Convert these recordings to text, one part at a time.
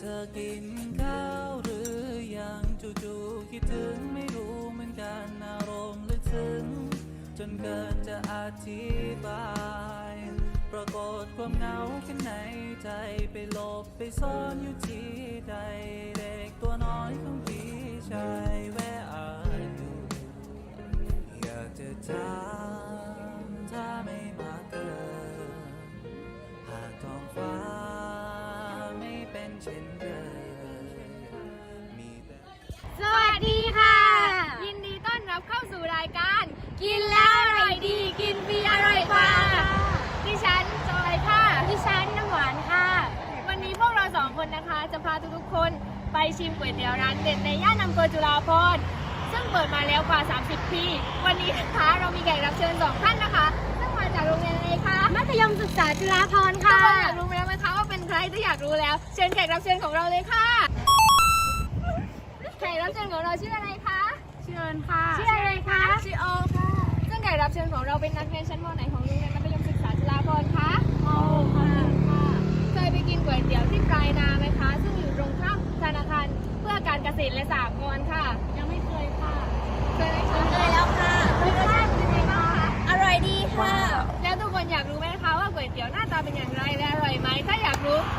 เธอกินข้าวหรือยังจู่ๆคิดถึงไม่รู้เหมือนกันอารมณ์ลึกซึ้งจนเกินจะอธิบาย ปรากฏความเหงาข้างในใจไปหลบไปซ่อนอยู่ที่ใดเด็กตัวน้อยของพี่ชายแวะอายุอยากจะถาม เป็นเช่นเคยมีแต่ สวัสดีค่ะ ยินดีต้อนรับเข้าสู่รายการ กินแล้วอร่อยดี กินฟรีอร่อยกว่าดิฉันจอยค่ะดิฉันน้ำหวานค่ะ วันนี้พวกเราสองคนนะคะ จะพาทุกๆคนไปชิมก๋วยเตี๋ยวร้านเด็ดในย่านอำเภอจุฬาภรณ์ซึ่งเปิดมาแล้วกว่า 30 ปี วันนี้นะคะเรามีแขกรับเชิญสองท่านนะคะซึ่งมาจากโรงเรียนอะไรคะมัธยมศึกษาจุฬาภรณ์ทุกค่ะคนอยากรู้ ไหมไหมคะว่าเป็นใครถ้าอยากรู้แล้ว เชิญแขกรับเชิญของเราเลยค่ะ แขกรับเชิญของเราชื่ออะไรคะ เชิญค่ะ ชื่ออะไรคะ ชื่อโอค่ะ ซึ่งแขกรับเชิญของเราเป็นนักเรียนชั้นมไหนของโรงเรียนมัธยมศึกษาจุฬาภรณ์คะมค่ะค่ะ เคยไปกินก๋วยเตี๋ยวที่ปลายนาไหมคะ ซึ่งอยู่ตรงข้ามธนาคารเพื่อการเกษตรและสหกรณ์ค่ะ ยังไม่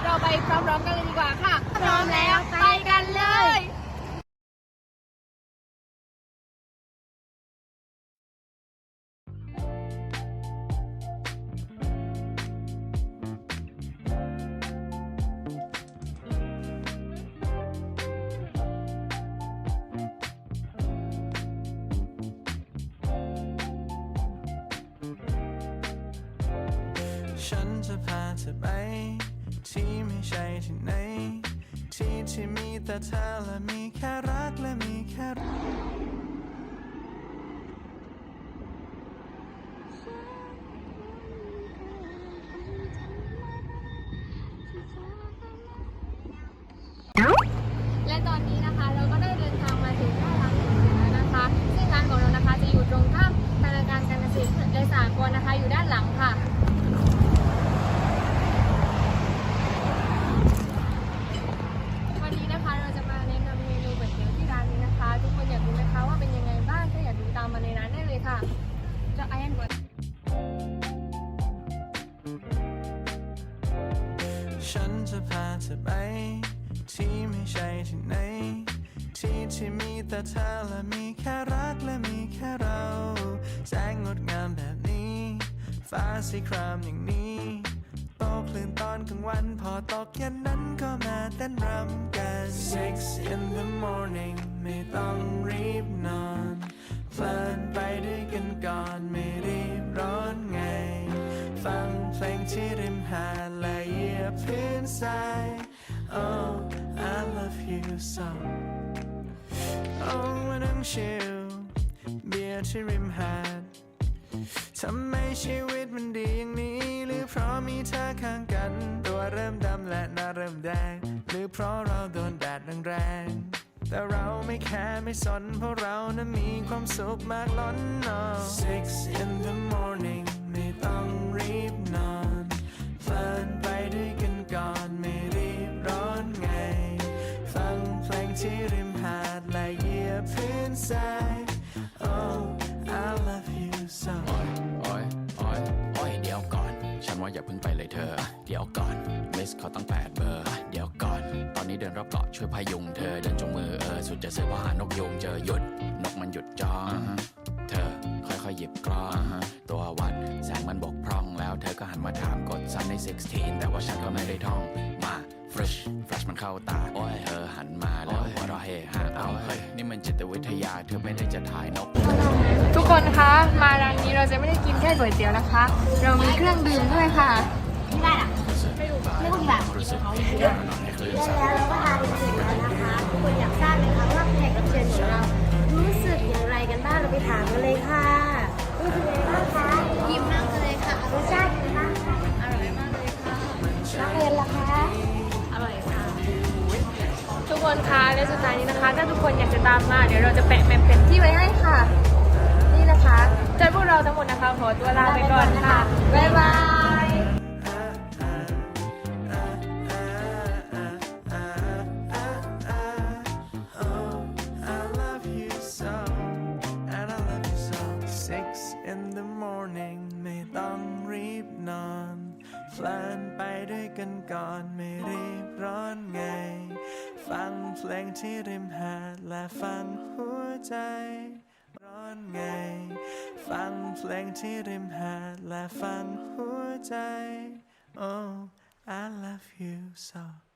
เราไปพร้อมๆกันเลยดีกว่าค่ะ พร้อมแล้วไปกันเลยฉันจะพาเธอไป ที่ไม่ใช่ที่ไหน ที่ที่มีแต่เธอและมีแค่รักและมีแค่รักและตอนนี้นะคะเรา จะไอ้อันก่อนฉันจะพาเธอไป ที่ไม่ใช่ที่ไหน ที่ที่มีแต่เธอและมีแค่รักและมีแค่เรา แสงงดงามแบบนี้ ฟ้าสีครามอย่างนี้โตคลื่นตอนกลางวันพอตกเย็นนั้นก็มาเต้นรำกัน Six in the morning ไม่ต้องรีบนอน ลินไปด้วยกันก่อนไม่รีบร้อนไง ฟังเพลงที่ริมหาดและเหยียบพื้นทราย Oh I love you so Oh มานั่งชิลเบียร์ที่ริมหาดทำไมชีวิตมันดีอย่างนี้ หรือเพราะมีเธอข้างกัน ตัวเริ่มดำและหน้าเริ่มแดง หรือเพราะเราโดนแดดแรง แต่เราไม่แคร์ไม่สนเพราะเรานั้นมีความสุขมากล้นนอ Six in the morning ไม่ต้อง ช่วยพยุงเธอเดินจงมือเออสุดจะเสือว่าหานกยุงเจอหยุด นกมันหยุดจ้องเธอค่อยๆหยิบกล้องตัววัดแสงมันบกพร่องแล้วเธอก็หันมาถามกดซันใน 16 แต่ว่าฉันก็ไม่ได้ท่องมา fresh fresh มันเข้าตาโอ้ยเธอหันมาแล้วหัวเราะเฮฮาเอาเฮ้ยนี่มันจิตวิทยาเธอไม่ได้จะถ่ายนกทุกคนคะ มาร้านนี้เราจะไม่ได้กินแค่ก๋วยเตี๋ยวนะคะ เรามีเครื่องดื่มด้วยค่ะ ไม่ได้หรอไม่ต้องแบบรู้สึกแล้วเราก็ทานเสร็จแล้วนะคะทุกคนอยากทราบไหมคะว่าแขกรับเชิญของเรารู้สึกอย่างไรกันบ้างเราไปถามกันเลยค่ะรู้สึกยังไงบ้างคะยิ้มมากเลยค่ะรสชาติเป็นไงบ้างคะอร่อยมากเลยค่ะนักเรียนล่ะคะอร่อยค่ะทุกคนคะและสุดท้ายนี้นะคะ ถ้าทุกคนอยากจะตามมาเดี๋ยวเราจะแปะแมปแผนที่ไว้ให้ค่ะ นี่นะคะเจอพวกเราทั้งหมดนะคะขอตัวลาไปก่อนค่ะบ๊ายบาย in the morning ไม่ต้องรีบนอนเพลินไปด้วยกันก่อนไม่รีบร้อนไง ฟังเพลงที่ริมหาดและฟังหัวใจ ร้อนไง ฟังเพลงที่ริมหาดและฟังหัวใจ Oh I love you so